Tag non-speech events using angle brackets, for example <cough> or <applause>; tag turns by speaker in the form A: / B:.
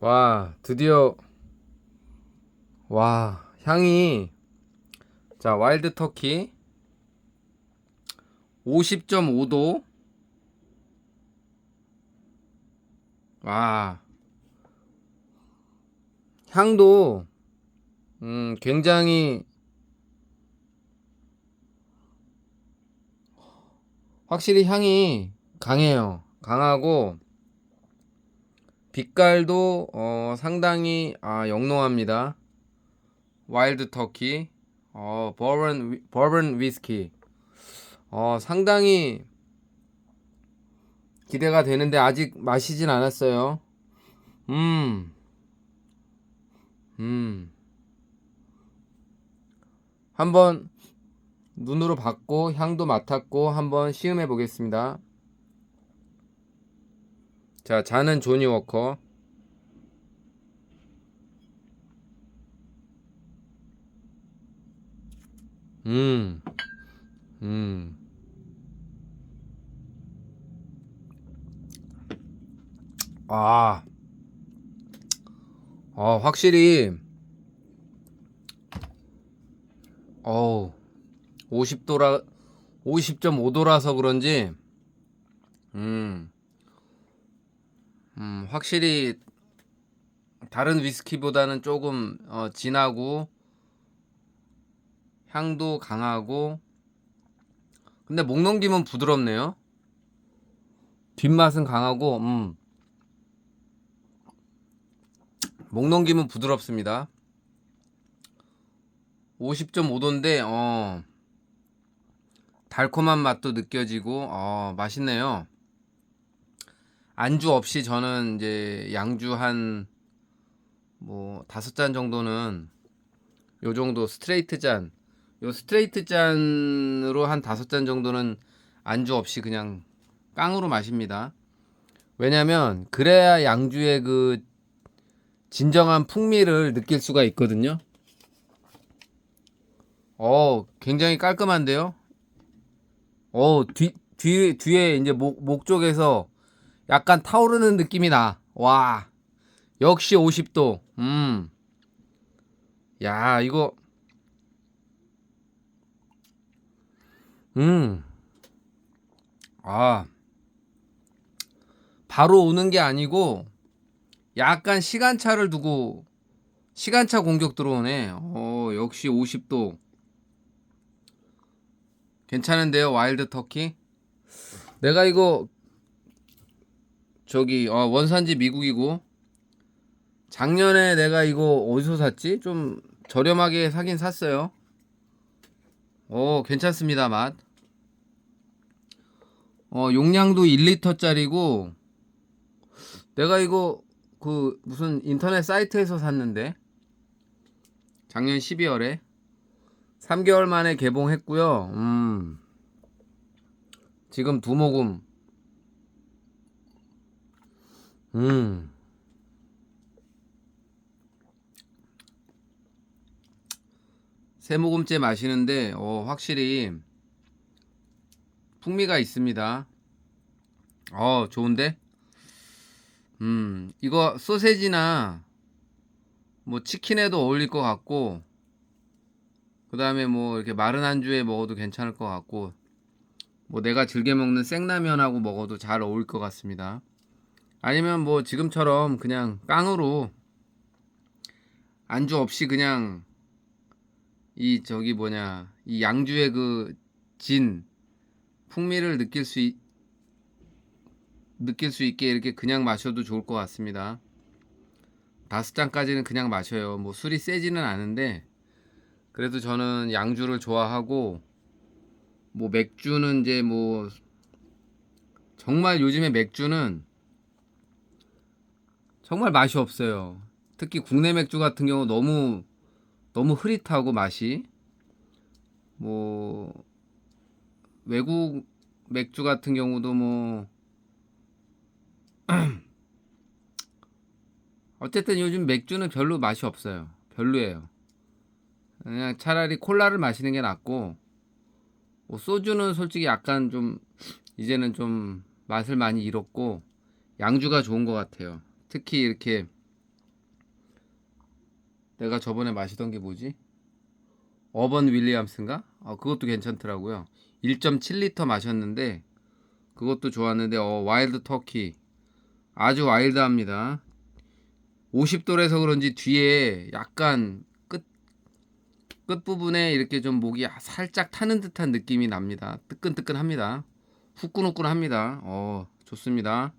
A: 와, 드디어. 와, 향이. 자, 와일드 터키. 50.5도. 와. 향도 음, 굉장히. 확실히 향이 강해요. 강하고 빛깔도 어, 상당히 아, 영롱합니다. 와일드 터키, 어, 버번 위- 버번 위스키. 어, 상당히 기대가 되는데 아직 마시진 않았어요. 음. 음. 한번 눈으로 봤고 향도 맡았고 한번 시음해 보겠습니다. 자, 잔은 조니 워커. 음. 음. 아. 어, 확실히 어우. 50도라 50.5도라서 그런지 음. 음, 확실히 다른 위스키보다는 조금 어, 진하고 향도 강하고 근데 목 넘김은 부드럽네요. 뒷맛은 강하고 음. 목 넘김은 부드럽습니다. 50.5도인데 어 달콤한 맛도 느껴지고 어 맛있네요. 안주 없이 저는 이제 양주 한 뭐 다섯 잔 정도는 요 정도 스트레이트 잔, 요 스트레이트 잔으로 한 다섯 잔 정도는 안주 없이 그냥 깡으로 마십니다. 왜냐면 그래야 양주의 그 진정한 풍미를 느낄 수가 있거든요. 어, 굉장히 깔끔한데요. 어, 뒤, 뒤, 뒤에 이제 목, 목 쪽에서 약간 타오르는 느낌이 나. 와. 역시 50도. 음. 야, 이거. 음. 아. 바로 오는 게 아니고 약간 시간차를 두고 시간차 공격 들어오네. 어, 역시 50도. 괜찮은데요, 와일드 터키? 내가 이거 저기 어, 원산지 미국이고 작년에 내가 이거 어디서 샀지? 좀 저렴하게 사긴 샀어요. 오, 괜찮습니다, 맛. 어, 용량도 1리터짜리고 내가 이거 그 무슨 인터넷 사이트에서 샀는데 작년 12월에 3개월 만에 개봉했고요. 음. 지금 두 모금 음. 세 모금째 마시는데 어, 확실히 풍미가 있습니다. 어, 좋은데? 음, 이거 소세지나 뭐 치킨에도 어울릴 것 같고 그 다음에 뭐 이렇게 마른 안주에 먹어도 괜찮을 것 같고 뭐 내가 즐겨 먹는 생라면하고 먹어도 잘 어울릴 것 같습니다. 아니면 뭐 지금처럼 그냥 깡으로 안주 없이 그냥 이 저기 뭐냐 이 양주의 그 진 풍미를 느낄 수 있, 느낄 수 있게 이렇게 그냥 마셔도 좋을 것 같습니다. 다섯 잔까지는 그냥 마셔요. 뭐 술이 세지는 않은데 그래도 저는 양주를 좋아하고 뭐 맥주는 이제 뭐 정말 요즘에 맥주는 정말 맛이 없어요. 특히 국내 맥주 같은 경우 너무 너무 흐릿하고 맛이 뭐 외국 맥주 같은 경우도 뭐 <clears throat> 어쨌든 요즘 맥주는 별로 맛이 없어요. 별로예요. 그냥 차라리 콜라를 마시는 게 낫고 뭐 소주는 솔직히 약간 좀 이제는 좀 맛을 많이 잃었고 양주가 좋은 것 같아요. 특히 이렇게 내가 저번에 마시던 게 뭐지? 어번 윌리엄스인가? 어, 그것도 괜찮더라고요. 1.7리터 마셨는데 그것도 좋았는데 어, 와일드 터키 아주 와일드합니다. 50도라서 그런지 뒤에 약간 끝 끝부분에 이렇게 좀 목이 살짝 타는 듯한 느낌이 납니다. 뜨끈뜨끈합니다. 후끈후끈합니다. 어, 좋습니다.